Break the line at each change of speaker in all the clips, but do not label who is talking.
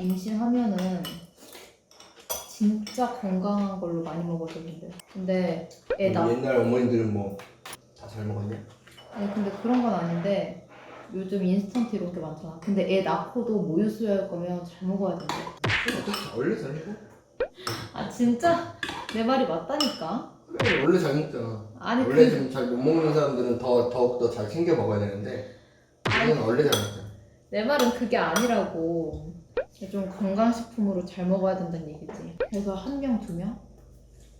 임신하면은 진짜 건강한 걸로 많이 먹었었는데. 근데 애 낳...
옛날 어머니들은 뭐 다 잘 먹었냐?
아니 근데 그런 건 아닌데 요즘 인스턴트 이런 게 많잖아. 근데 애 낳고도 모유 수유할 거면 잘 먹어야 된대.
어떻게 원래 잘 먹어?
아 진짜? 내 말이 맞다니까?
그래 원래 잘 먹잖아.
아니
원래
그
좀 잘 못 먹는 사람들은 더 더욱 더 잘 챙겨 먹어야 되는데 이건 원래 잘 먹잖아.
내 말은 그게 아니라고 좀 건강식품으로 잘 먹어야 된다는 얘기지. 그래서 한 명 두 명?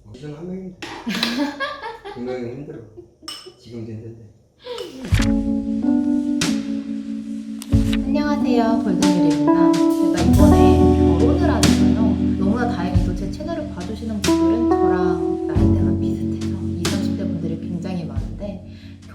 무슨 한 명인데? 분명히 힘들어. 지금도 힘든데
안녕하세요 골든유리입니다. 제가 이번에 결혼을 하잖아요. 너무나 다행히도 제 채널을 봐주시는 분들은 저랑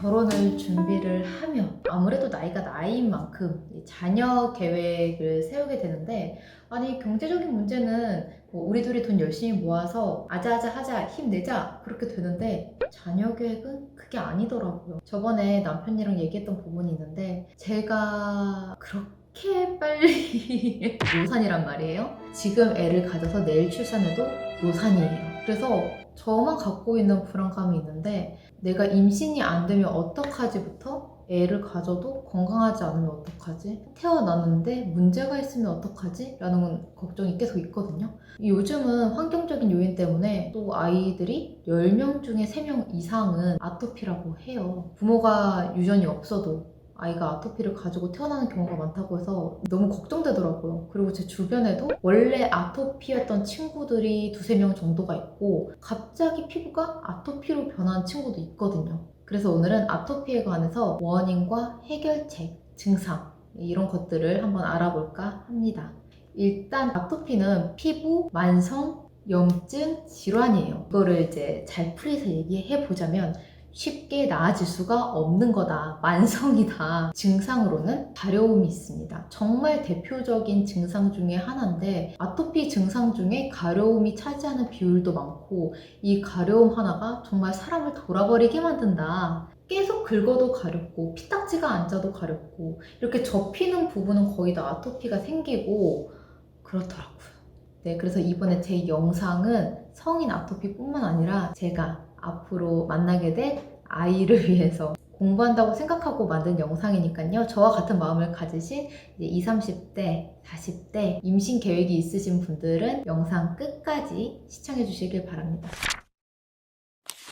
결혼을 준비를 하면 아무래도 나이가 나이인 만큼 이 자녀 계획을 세우게 되는데 아니 경제적인 문제는 뭐 우리 둘이 돈 열심히 모아서 아자아자 하자 힘내자 그렇게 되는데 자녀 계획은 그게 아니더라고요. 저번에 남편이랑 얘기했던 부분이 있는데 제가 그렇게 빨리 노산이란 말이에요. 지금 애를 가져서 내일 출산해도 노산이에요. 그래서 저만 갖고 있는 불안감이 있는데 내가 임신이 안 되면 어떡하지부터 애를 가져도 건강하지 않으면 어떡하지? 태어났는데 문제가 있으면 어떡하지? 라는 걱정이 계속 있거든요. 요즘은 환경적인 요인 때문에 또 아이들이 10명 중에 3명 이상은 아토피라고 해요. 부모가 유전이 없어도 아이가 아토피를 가지고 태어나는 경우가 많다고 해서 너무 걱정되더라고요. 그리고 제 주변에도 원래 아토피였던 친구들이 두세 명 정도가 있고 갑자기 피부가 아토피로 변한 친구도 있거든요. 그래서 오늘은 아토피에 관해서 원인과 해결책, 증상 이런 것들을 한번 알아볼까 합니다. 일단 아토피는 피부, 만성, 염증, 질환이에요. 이거를 이제 잘 풀이해서 얘기해 보자면 쉽게 나아질 수가 없는 거다. 만성이다. 증상으로는 가려움이 있습니다. 정말 대표적인 증상 중에 하나인데 아토피 증상 중에 가려움이 차지하는 비율도 많고 이 가려움 하나가 정말 사람을 돌아버리게 만든다. 계속 긁어도 가렵고 피딱지가 앉아도 가렵고 이렇게 접히는 부분은 거의 다 아토피가 생기고 그렇더라고요. 네, 그래서 이번에 제 영상은 성인 아토피뿐만 아니라 제가 앞으로 만나게 될 아이를 위해서 공부한다고 생각하고 만든 영상이니까요. 저와 같은 마음을 가지신 이제 20, 30대, 40대 임신 계획이 있으신 분들은 영상 끝까지 시청해 주시길 바랍니다.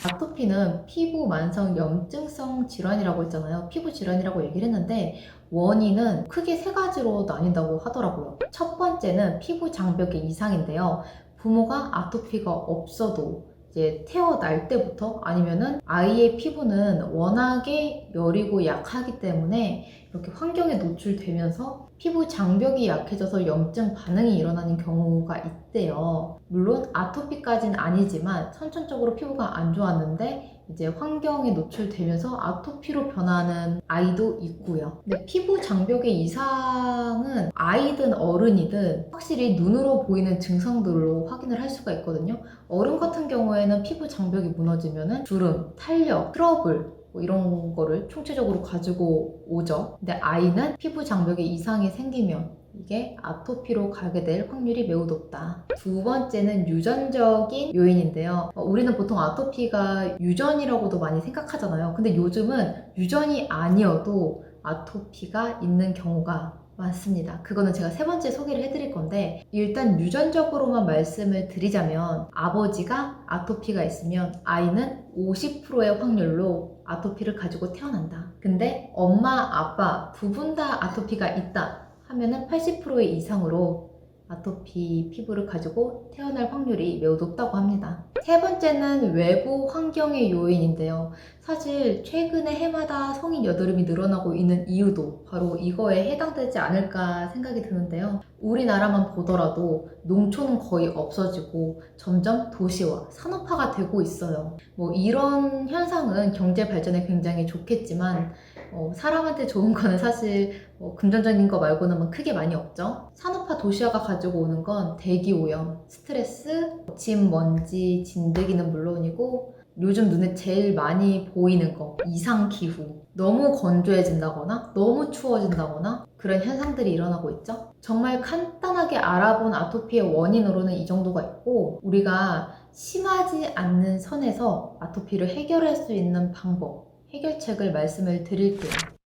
아토피는 피부 만성 염증성 질환이라고 했잖아요. 피부 질환이라고 얘기를 했는데 원인은 크게 세 가지로 나뉜다고 하더라고요. 첫 번째는 피부 장벽의 이상인데요. 부모가 아토피가 없어도 이제 태어날 때부터 아니면은 아이의 피부는 워낙에 여리고 약하기 때문에 이렇게 환경에 노출되면서 피부 장벽이 약해져서 염증 반응이 일어나는 경우가 있대요. 물론 아토피까지는 아니지만 선천적으로 피부가 안 좋았는데 이제 환경에 노출되면서 아토피로 변하는 아이도 있고요. 근데 피부 장벽의 이상은 아이든 어른이든 확실히 눈으로 보이는 증상들로 확인을 할 수가 있거든요. 어른 같은 경우에는 피부 장벽이 무너지면은 주름, 탄력, 트러블 뭐 이런 거를 총체적으로 가지고 오죠. 근데 아이는 피부 장벽에 이상이 생기면 이게 아토피로 가게 될 확률이 매우 높다. 두 번째는 유전적인 요인인데요. 어, 우리는 보통 아토피가 유전이라고도 많이 생각하잖아요. 근데 요즘은 유전이 아니어도 아토피가 있는 경우가 많습니다. 그거는 제가 세 번째 소개를 해드릴 건데 일단 유전적으로만 말씀을 드리자면 아버지가 아토피가 있으면 아이는 50%의 확률로 아토피를 가지고 태어난다. 근데 엄마, 아빠 두 분 다 아토피가 있다 하면은 80%의 이상으로 아토피 피부를 가지고 태어날 확률이 매우 높다고 합니다. 세 번째는 외부 환경의 요인인데요. 사실 최근에 해마다 성인 여드름이 늘어나고 있는 이유도 바로 이거에 해당되지 않을까 생각이 드는데요. 우리나라만 보더라도 농촌은 거의 없어지고 점점 도시화, 산업화가 되고 있어요. 뭐 이런 현상은 경제 발전에 굉장히 좋겠지만 어, 사람한테 좋은 거는 사실 뭐 금전적인 거 말고는 뭐 크게 많이 없죠. 산업화 도시화가 가지고 오는 건 대기 오염, 스트레스, 침, 먼지, 진드기는 물론이고 요즘 눈에 제일 많이 보이는 거 이상 기후 너무 건조해진다거나 너무 추워진다거나 그런 현상들이 일어나고 있죠. 정말 간단하게 알아본 아토피의 원인으로는 이 정도가 있고 우리가 심하지 않는 선에서 아토피를 해결할 수 있는 방법 해결책을 말씀을 드릴게요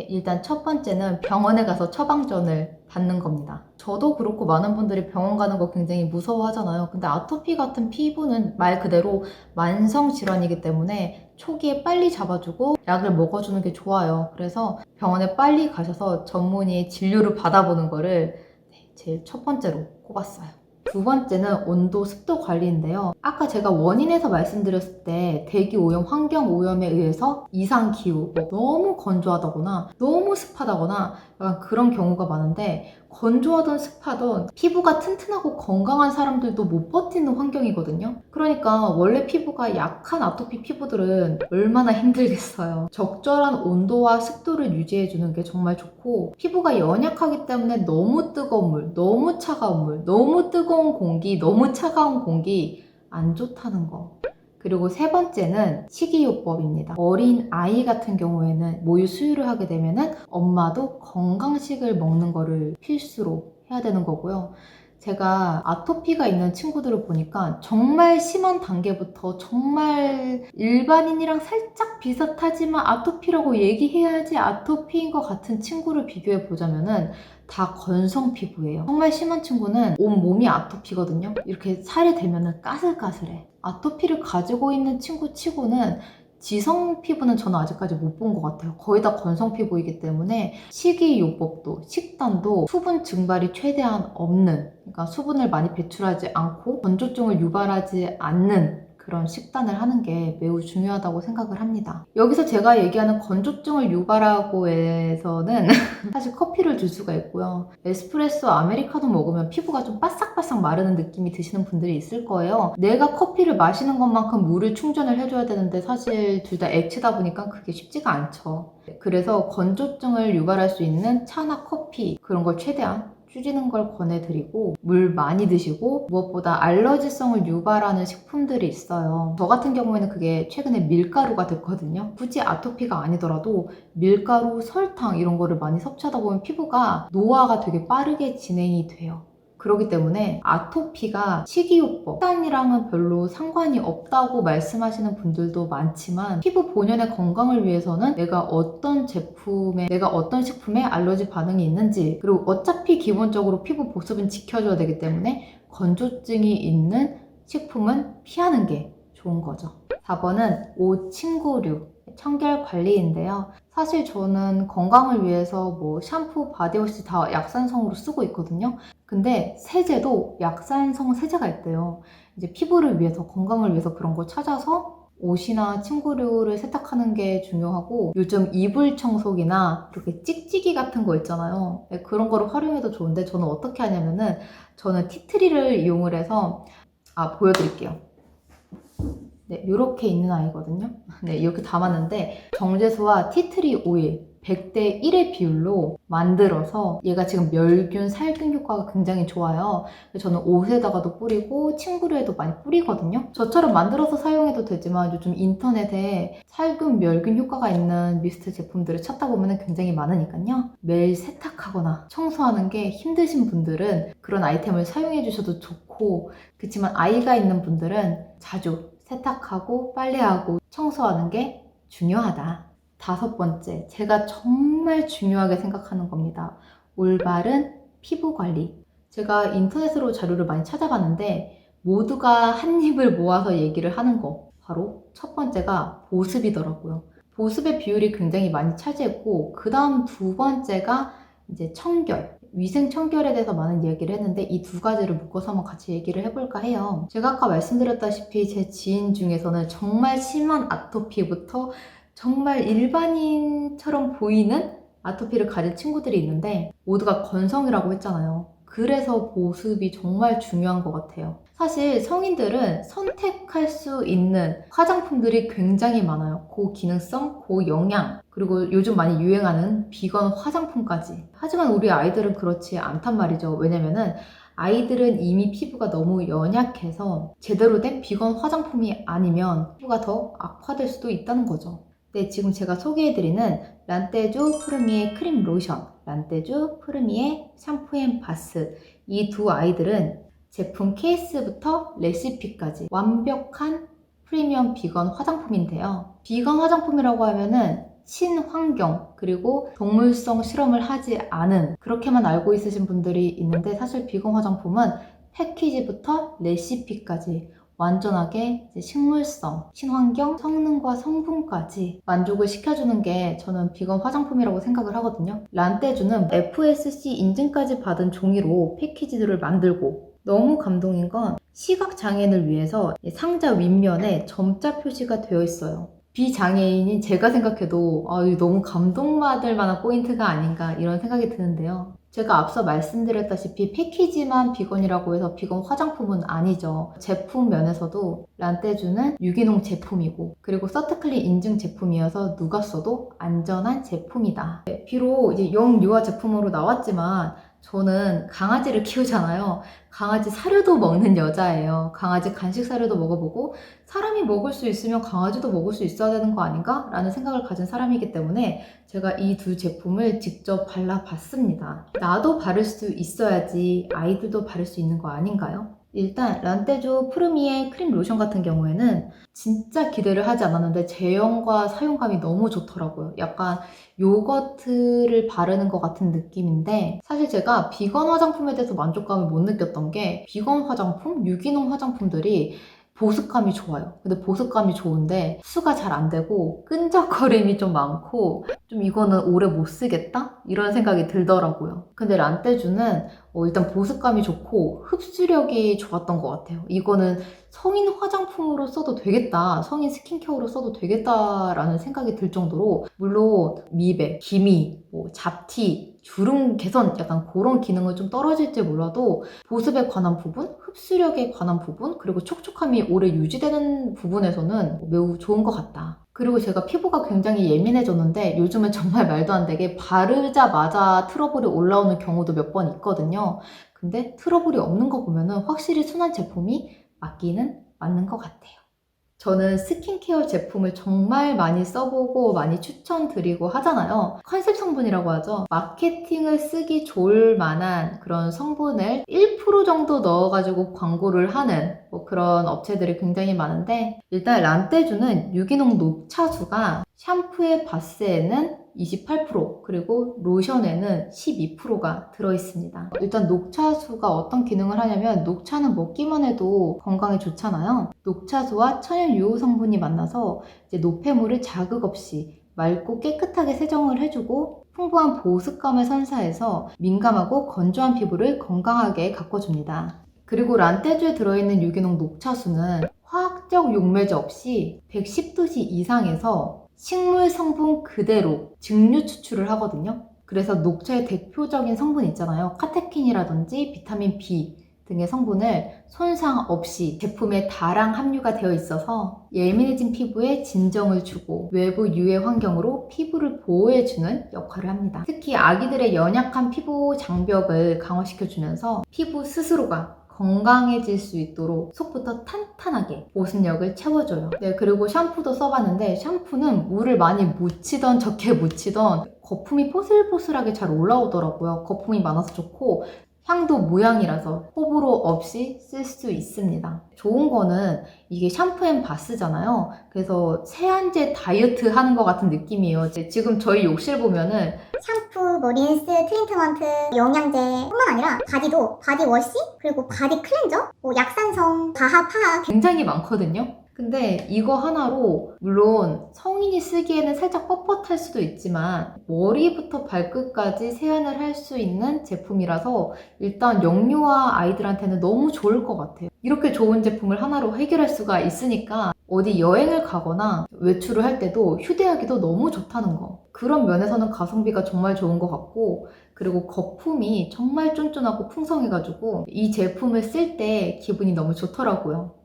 네, 일단 첫 번째는 병원에 가서 처방전을 받는 겁니다. 저도 그렇고 많은 분들이 병원 가는 거 굉장히 무서워하잖아요. 근데 아토피 같은 피부는 말 그대로 만성 질환이기 때문에 초기에 빨리 잡아주고 약을 먹어주는 게 좋아요. 그래서 병원에 빨리 가셔서 전문의의 진료를 받아보는 거를 네, 제일 첫 번째로 꼽았어요. 두 번째는 온도 습도 관리인데요. 아까 제가 원인에서 말씀드렸을 때 대기 오염, 환경 오염에 의해서 이상 기후, 뭐 너무 건조하다거나 너무 습하다거나 약간 그런 경우가 많은데 건조하던 습하던 피부가 튼튼하고 건강한 사람들도 못 버티는 환경이거든요. 그러니까 원래 피부가 약한 아토피 피부들은 얼마나 힘들겠어요. 적절한 온도와 습도를 유지해주는 게 정말 좋고 피부가 연약하기 때문에 너무 뜨거운 물, 너무 차가운 물, 너무 뜨거운 공기, 너무 차가운 공기 안 좋다는 거. 그리고 세 번째는 식이요법입니다. 어린 아이 같은 경우에는 모유 수유를 하게 되면은 엄마도 건강식을 먹는 거를 필수로 해야 되는 거고요. 제가 아토피가 있는 친구들을 보니까 정말 심한 단계부터 정말 일반인이랑 살짝 비슷하지만 아토피라고 얘기해야지 아토피인 것 같은 친구를 비교해 보자면은 다 건성 피부예요. 정말 심한 친구는 온 몸이 아토피거든요. 이렇게 살이 되면은 까슬까슬해. 아토피를 가지고 있는 친구 치고는 지성 피부는 저는 아직까지 못 본 것 같아요. 거의 다 건성 피부이기 때문에 식이요법도 식단도 수분 증발이 최대한 없는 그러니까 수분을 많이 배출하지 않고 건조증을 유발하지 않는 그런 식단을 하는 게 매우 중요하다고 생각을 합니다. 여기서 제가 얘기하는 건조증을 유발하고 해서는 사실 커피를 줄 수가 있고요. 에스프레소 아메리카노 먹으면 피부가 좀 바싹바싹 마르는 느낌이 드시는 분들이 있을 거예요. 내가 커피를 마시는 것만큼 물을 충전을 해줘야 되는데 사실 둘 다 액체다 보니까 그게 쉽지가 않죠. 그래서 건조증을 유발할 수 있는 차나 커피 그런 걸 최대한 줄이는 걸 권해드리고 물 많이 드시고 무엇보다 알러지성을 유발하는 식품들이 있어요. 저 같은 경우에는 그게 최근에 밀가루가 됐거든요. 굳이 아토피가 아니더라도 밀가루, 설탕 이런 거를 많이 섭취하다 보면 피부가 노화가 되게 빠르게 진행이 돼요. 그렇기 때문에 아토피가 식이요법, 식단이랑은 별로 상관이 없다고 말씀하시는 분들도 많지만 피부 본연의 건강을 위해서는 내가 어떤 제품에, 내가 어떤 식품에 알러지 반응이 있는지 그리고 어차피 기본적으로 피부 보습은 지켜줘야 되기 때문에 건조증이 있는 식품은 피하는 게 좋은 거죠. 4번은 오침구류, 청결 관리인데요. 사실 저는 건강을 위해서 뭐 샴푸, 바디워시 다 약산성으로 쓰고 있거든요. 근데 세제도 약산성 세제가 있대요. 이제 피부를 위해서, 건강을 위해서 그런 걸 찾아서 옷이나 침구류를 세탁하는 게 중요하고 요즘 이불 청소기나 이렇게 찍찍이 같은 거 있잖아요. 네, 그런 거를 활용해도 좋은데 저는 어떻게 하냐면은 저는 티트리를 이용을 해서 아 보여드릴게요. 네, 이렇게 있는 아이거든요. 네, 이렇게 담았는데 정제수와 티트리 오일 100대 1의 비율로 만들어서 얘가 지금 멸균, 살균 효과가 굉장히 좋아요. 저는 옷에다가도 뿌리고 침구류에도 많이 뿌리거든요. 저처럼 만들어서 사용해도 되지만 요즘 인터넷에 살균, 멸균 효과가 있는 미스트 제품들을 찾다 보면 굉장히 많으니까요. 매일 세탁하거나 청소하는 게 힘드신 분들은 그런 아이템을 사용해 주셔도 좋고 그렇지만 아이가 있는 분들은 자주 세탁하고 빨래하고 청소하는 게 중요하다. 다섯 번째, 제가 정말 중요하게 생각하는 겁니다. 올바른 피부 관리. 제가 인터넷으로 자료를 많이 찾아봤는데 모두가 한 입을 모아서 얘기를 하는 거. 바로 첫 번째가 보습이더라고요. 보습의 비율이 굉장히 많이 차지했고, 그 다음 두 번째가 이제 청결. 위생 청결에 대해서 많은 이야기를 했는데 이 두 가지를 묶어서 한번 같이 얘기를 해볼까 해요. 제가 아까 말씀드렸다시피 제 지인 중에서는 정말 심한 아토피부터 정말 일반인처럼 보이는 아토피를 가진 친구들이 있는데 모두가 건성이라고 했잖아요. 그래서 보습이 정말 중요한 것 같아요. 사실 성인들은 선택할 수 있는 화장품들이 굉장히 많아요. 고기능성, 고영양, 그리고 요즘 많이 유행하는 비건 화장품까지. 하지만 우리 아이들은 그렇지 않단 말이죠. 왜냐면은 아이들은 이미 피부가 너무 연약해서 제대로 된 비건 화장품이 아니면 피부가 더 악화될 수도 있다는 거죠. 네, 지금 제가 소개해드리는 란떼주 푸르미의 크림 로션, 란떼주 푸르미의 샴푸 앤 바스 이 두 아이들은 제품 케이스부터 레시피까지 완벽한 프리미엄 비건 화장품인데요. 비건 화장품이라고 하면은 친환경 그리고 동물성 실험을 하지 않은 그렇게만 알고 있으신 분들이 있는데 사실 비건 화장품은 패키지부터 레시피까지 완전하게 식물성, 친환경, 성능과 성분까지 만족을 시켜주는 게 저는 비건 화장품이라고 생각을 하거든요. 란떼주는 FSC 인증까지 받은 종이로 패키지들을 만들고 너무 감동인 건 시각 장애인을 위해서 이 상자 윗면에 점자 표시가 되어 있어요. 비장애인인 제가 생각해도 아, 너무 감동받을 만한 포인트가 아닌가 이런 생각이 드는데요. 제가 앞서 말씀드렸다시피 패키지만 비건이라고 해서 비건 화장품은 아니죠. 제품 면에서도 란떼주는 유기농 제품이고 그리고 서트클린 인증 제품이어서 누가 써도 안전한 제품이다. 네, 비록 이제 영 유아 제품으로 나왔지만 저는 강아지를 키우잖아요. 강아지 사료도 먹는 여자예요. 강아지 간식 사료도 먹어보고 사람이 먹을 수 있으면 강아지도 먹을 수 있어야 되는 거 아닌가? 라는 생각을 가진 사람이기 때문에 제가 이 두 제품을 직접 발라봤습니다. 나도 바를 수 있어야지 아이들도 바를 수 있는 거 아닌가요? 일단 란떼조 프르미의 크림 로션 같은 경우에는 진짜 기대를 하지 않았는데 제형과 사용감이 너무 좋더라고요. 약간 요거트를 바르는 것 같은 느낌인데 사실 제가 비건 화장품에 대해서 만족감을 못 느꼈던 게 비건 화장품, 유기농 화장품들이 보습감이 좋아요. 근데 보습감이 좋은데 수가 잘 안 되고 끈적거림이 좀 많고 좀 이거는 오래 못 쓰겠다? 이런 생각이 들더라고요. 근데 란떼주는 어, 일단 보습감이 좋고 흡수력이 좋았던 것 같아요. 이거는 성인 화장품으로 써도 되겠다. 성인 스킨케어로 써도 되겠다라는 생각이 들 정도로 물론 미백, 기미, 뭐 잡티, 주름 개선 약간 그런 기능은 좀 떨어질지 몰라도 보습에 관한 부분, 흡수력에 관한 부분, 그리고 촉촉함이 오래 유지되는 부분에서는 매우 좋은 것 같다. 그리고 제가 피부가 굉장히 예민해졌는데 요즘은 정말 말도 안 되게 바르자마자 트러블이 올라오는 경우도 몇 번 있거든요. 근데 트러블이 없는 거 보면은 확실히 순한 제품이 맞기는 맞는 것 같아요. 저는 스킨케어 제품을 정말 많이 써보고 많이 추천드리고 하잖아요. 컨셉 성분이라고 하죠. 마케팅을 쓰기 좋을 만한 그런 성분을 1% 정도 넣어가지고 광고를 하는 뭐 그런 업체들이 굉장히 많은데 일단 란떼주는 유기농 녹차수가 샴푸의 바스에는 28% 그리고 로션에는 12%가 들어있습니다. 일단 녹차수가 어떤 기능을 하냐면 녹차는 먹기만 해도 건강에 좋잖아요. 녹차수와 천연 유호 성분이 만나서 이제 노폐물을 자극 없이 맑고 깨끗하게 세정을 해주고 풍부한 보습감을 선사해서 민감하고 건조한 피부를 건강하게 가꿔줍니다. 그리고 란떼주에 들어있는 유기농 녹차수는 화학적 용매제 없이 110도씨 이상에서 식물 성분 그대로 증류 추출을 하거든요. 그래서 녹차의 대표적인 성분 있잖아요. 카테킨이라든지 비타민 B 등의 성분을 손상 없이 제품에 다량 함유가 되어 있어서 예민해진 피부에 진정을 주고 외부 유해 환경으로 피부를 보호해주는 역할을 합니다. 특히 아기들의 연약한 피부 장벽을 강화시켜주면서 피부 스스로가 건강해질 수 있도록 속부터 탄탄하게 보습력을 채워줘요. 네, 그리고 샴푸도 써봤는데 샴푸는 물을 많이 묻히던 적게 묻히던 거품이 포슬포슬하게 잘 올라오더라고요. 거품이 많아서 좋고 향도 모양이라서 호불호 없이 쓸 수 있습니다. 좋은 거는 이게 샴푸 앤 바스잖아요. 그래서 세안제 다이어트 하는 것 같은 느낌이에요. 이제 지금 저희 욕실 보면은
샴푸, 뭐 린스, 트리트먼트, 영양제뿐만 아니라 바디도 바디워시 그리고 바디 클렌저, 뭐 약산성, 과합, 화학
굉장히 많거든요. 근데 이거 하나로 물론 성인이 쓰기에는 살짝 뻣뻣할 수도 있지만 머리부터 발끝까지 세안을 할 수 있는 제품이라서 일단 영유아 아이들한테는 너무 좋을 것 같아요. 이렇게 좋은 제품을 하나로 해결할 수가 있으니까 어디 여행을 가거나 외출을 할 때도 휴대하기도 너무 좋다는 거. 그런 면에서는 가성비가 정말 좋은 것 같고 그리고 거품이 정말 쫀쫀하고 풍성해가지고 이 제품을 쓸 때 기분이 너무 좋더라고요.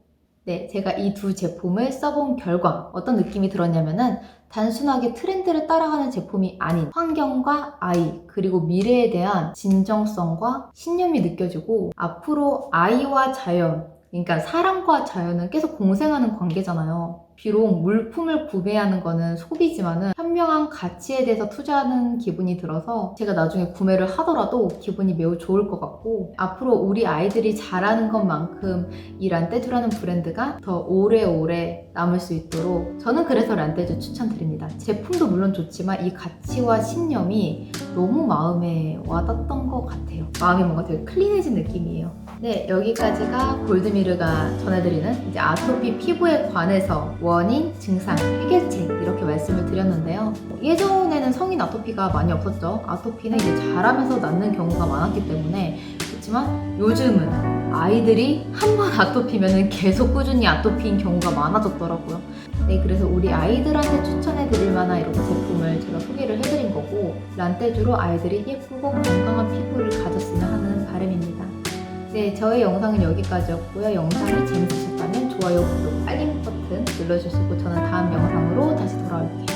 네, 제가 이 두 제품을 써본 결과 어떤 느낌이 들었냐면은 단순하게 트렌드를 따라가는 제품이 아닌 환경과 아이 그리고 미래에 대한 진정성과 신념이 느껴지고 앞으로 아이와 자연 그러니까 사람과 자연은 계속 공생하는 관계잖아요. 비록 물품을 구매하는 거는 소비지만은 현명한 가치에 대해서 투자하는 기분이 들어서 제가 나중에 구매를 하더라도 기분이 매우 좋을 것 같고 앞으로 우리 아이들이 잘하는 것만큼 이 란떼주라는 브랜드가 더 오래오래 남을 수 있도록 저는 그래서 란떼주 추천드립니다. 제품도 물론 좋지만 이 가치와 신념이 너무 마음에 와닿던 것 같아요. 마음이 뭔가 되게 클린해진 느낌이에요. 네, 여기까지가 골드미르가 전해드리는 이제 아토피 피부에 관해서 원인, 증상, 해결책 이렇게 말씀을 드렸는데요. 예전에는 성인 아토피가 많이 없었죠. 아토피는 이제 자라면서 낫는 경우가 많았기 때문에 그렇지만 요즘은 아이들이 한 번 아토피면은 계속 꾸준히 아토피인 경우가 많아졌더라고요. 네, 그래서 우리 아이들한테 추천해 드릴 만한 이렇게 제품을 제가 소개를 해드린 거고 란떼주로 아이들이 예쁘고 건강한 피부를 가졌으면 하는 바람입니다. 네, 저의 영상은 여기까지였고요. 영상이 재밌으셨다면 좋아요, 구독, 알림 버튼 눌러주시고 저는 다음 영상으로 다시 돌아올게요.